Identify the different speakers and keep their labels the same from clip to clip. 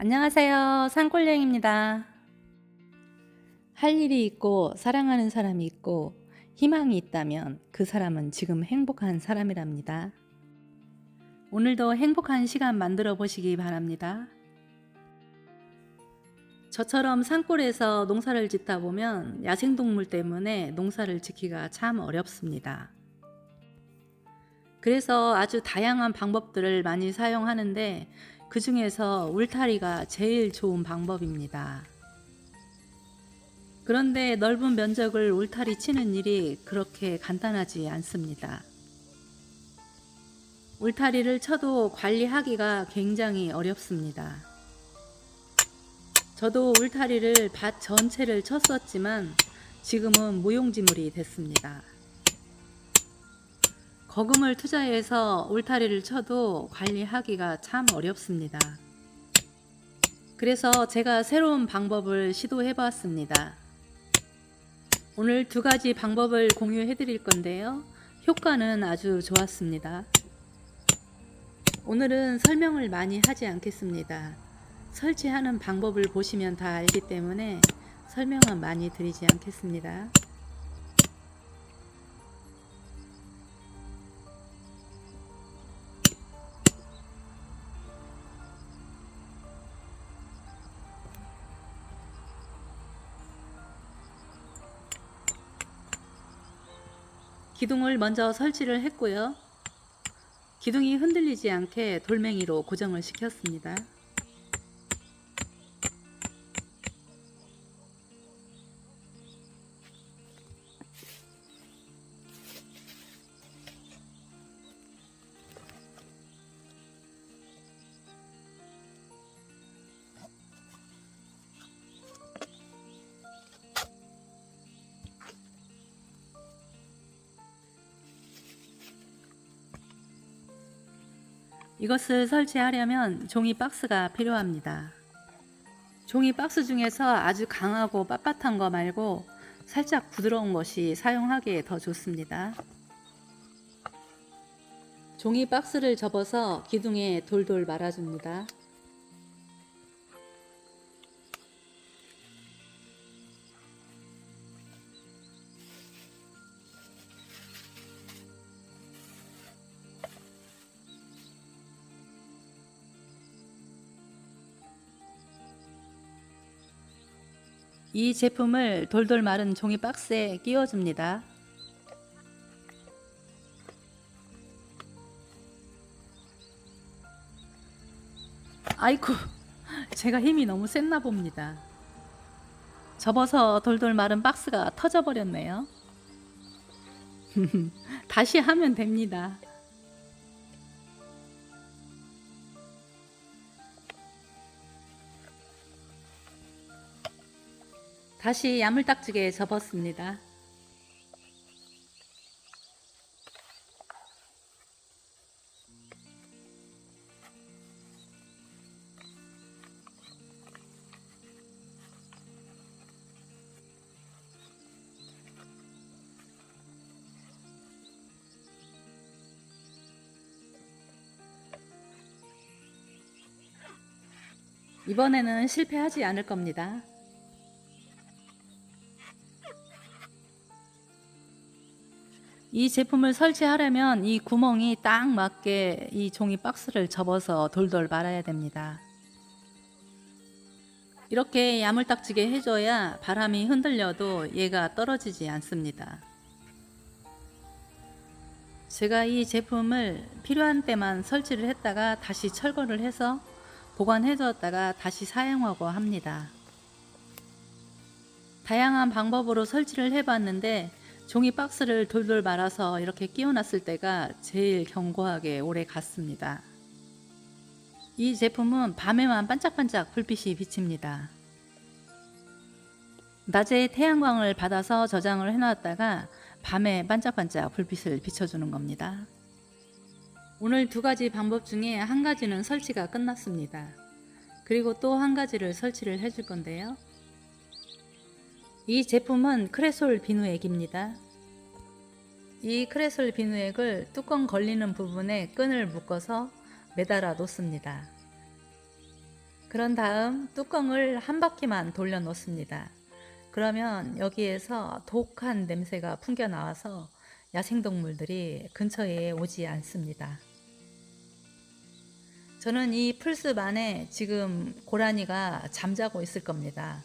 Speaker 1: 안녕하세요. 산골여행입니다. 할 일이 있고 사랑하는 사람이 있고 희망이 있다면 그 사람은 지금 행복한 사람이랍니다. 오늘도 행복한 시간 만들어 보시기 바랍니다. 저처럼 산골에서 농사를 짓다 보면 야생동물 때문에 농사를 짓기가 참 어렵습니다. 그래서 아주 다양한 방법들을 많이 사용하는데 그 중에서 울타리가 제일 좋은 방법입니다. 그런데 넓은 면적을 울타리 치는 일이 그렇게 간단하지 않습니다. 울타리를 쳐도 관리하기가 굉장히 어렵습니다. 저도 울타리를 밭 전체를 쳤었지만 지금은 무용지물이 됐습니다. 거금을 투자해서 울타리를 쳐도 관리하기가 참 어렵습니다. 그래서 제가 새로운 방법을 시도해 보았습니다. 오늘 두 가지 방법을 공유해 드릴 건데요. 효과는 아주 좋았습니다. 오늘은 설명을 많이 하지 않겠습니다. 설치하는 방법을 보시면 다 알기 때문에 설명은 많이 드리지 않겠습니다. 기둥을 먼저 설치를 했고요. 기둥이 흔들리지 않게 돌멩이로 고정을 시켰습니다. 이것을 설치하려면 종이 박스가 필요합니다. 종이 박스 중에서 아주 강하고 빳빳한 거 말고 살짝 부드러운 것이 사용하기에 더 좋습니다. 종이 박스를 접어서 기둥에 돌돌 말아줍니다. 이 제품을 돌돌 마른 종이 박스에 끼워줍니다. 아이쿠, 제가 힘이 너무 셌나 봅니다. 접어서 돌돌 마른 박스가 터져버렸네요. 다시 하면 됩니다. 다시 야물딱지게 접었습니다. 이번에는 실패하지 않을 겁니다. 이 제품을 설치하려면 이 구멍이 딱 맞게 이 종이 박스를 접어서 돌돌 말아야 됩니다. 이렇게 야물딱지게 해줘야 바람이 흔들려도 얘가 떨어지지 않습니다. 제가 이 제품을 필요한 때만 설치를 했다가 다시 철거를 해서 보관해 뒀다가 다시 사용하고 합니다. 다양한 방법으로 설치를 해봤는데 종이 박스를 돌돌 말아서 이렇게 끼워놨을 때가 제일 견고하게 오래 갔습니다. 이 제품은 밤에만 반짝반짝 불빛이 비칩니다. 낮에 태양광을 받아서 저장을 해놨다가 밤에 반짝반짝 불빛을 비춰주는 겁니다. 오늘 두 가지 방법 중에 한 가지는 설치가 끝났습니다. 그리고 또 한 가지를 설치를 해줄 건데요. 이 제품은 크레솔 비누액입니다. 이 크레솔 비누액을 뚜껑 걸리는 부분에 끈을 묶어서 매달아 놓습니다. 그런 다음 뚜껑을 한 바퀴만 돌려 놓습니다. 그러면 여기에서 독한 냄새가 풍겨 나와서 야생동물들이 근처에 오지 않습니다. 저는 이 풀숲 안에 지금 고라니가 잠자고 있을 겁니다.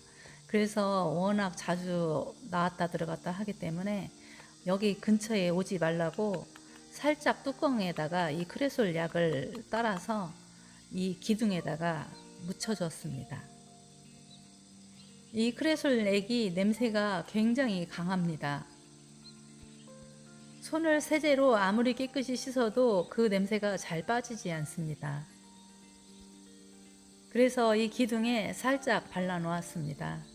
Speaker 1: 그래서 워낙 자주 나왔다 들어갔다 하기 때문에 여기 근처에 오지 말라고 살짝 뚜껑에다가 이 크레솔 약을 따라서 이 기둥에다가 묻혀줬습니다. 이 크레솔 액이 냄새가 굉장히 강합니다. 손을 세제로 아무리 깨끗이 씻어도 그 냄새가 잘 빠지지 않습니다. 그래서 이 기둥에 살짝 발라 놓았습니다.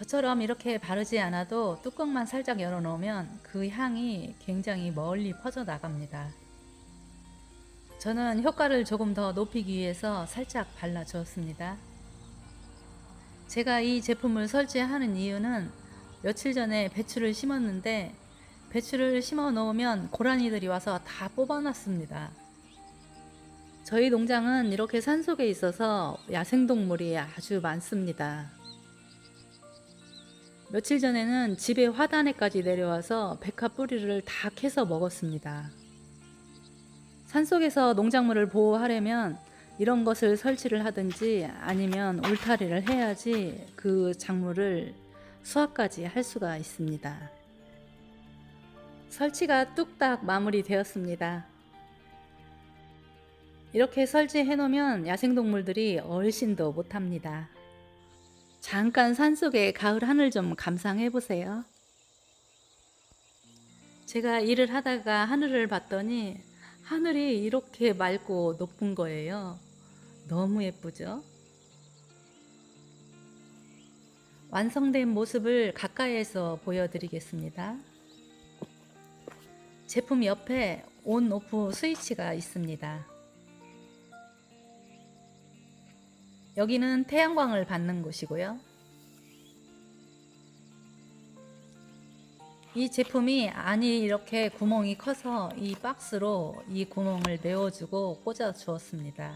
Speaker 1: 저처럼 이렇게 바르지 않아도 뚜껑만 살짝 열어 놓으면 그 향이 굉장히 멀리 퍼져 나갑니다. 저는 효과를 조금 더 높이기 위해서 살짝 발라 주었습니다. 제가 이 제품을 설치하는 이유는 며칠 전에 배추를 심었는데 배추를 심어 놓으면 고라니들이 와서 다 뽑아놨습니다. 저희 농장은 이렇게 산속에 있어서 야생동물이 아주 많습니다. 며칠 전에는 집에 화단에까지 내려와서 백화 뿌리를 다 캐서 먹었습니다. 산속에서 농작물을 보호하려면 이런 것을 설치를 하든지 아니면 울타리를 해야지 그 작물을 수확까지 할 수가 있습니다. 설치가 뚝딱 마무리되었습니다. 이렇게 설치해 놓으면 야생동물들이 얼씬도 못합니다. 잠깐 산속의 가을 하늘 좀 감상해 보세요. 제가 일을 하다가 하늘을 봤더니 하늘이 이렇게 맑고 높은 거예요. 너무 예쁘죠? 완성된 모습을 가까이에서 보여드리겠습니다. 제품 옆에 온 오프 스위치가 있습니다. 여기는 태양광을 받는 곳이고요. 이 제품이 안이 이렇게 구멍이 커서 이 박스로 이 구멍을 메워주고 꽂아 주었습니다.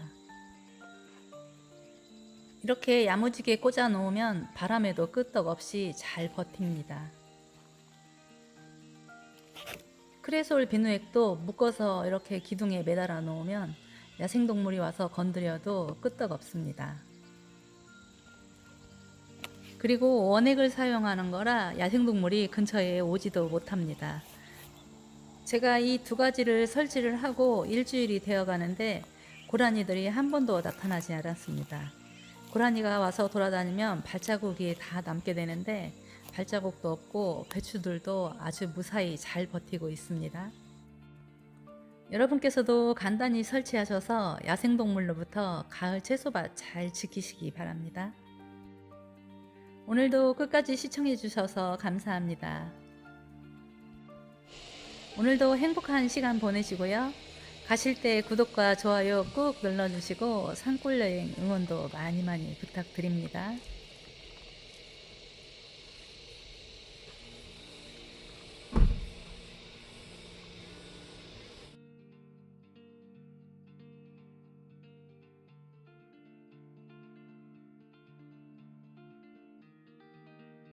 Speaker 1: 이렇게 야무지게 꽂아 놓으면 바람에도 끄떡없이 잘 버팁니다. 크레솔 비누액도 묶어서 이렇게 기둥에 매달아 놓으면 야생동물이 와서 건드려도 끄떡없습니다. 그리고 원액을 사용하는 거라 야생동물이 근처에 오지도 못합니다. 제가 이 두 가지를 설치를 하고 일주일이 되어 가는데 고라니들이 한 번도 나타나지 않았습니다. 고라니가 와서 돌아다니면 발자국이 다 남게 되는데 발자국도 없고 배추들도 아주 무사히 잘 버티고 있습니다. 여러분께서도 간단히 설치하셔서 야생동물로부터 가을 채소밭 잘 지키시기 바랍니다. 오늘도 끝까지 시청해 주셔서 감사합니다. 오늘도 행복한 시간 보내시고요. 가실 때 구독과 좋아요 꾹 눌러주시고 산골여행 응원도 많이 많이 부탁드립니다.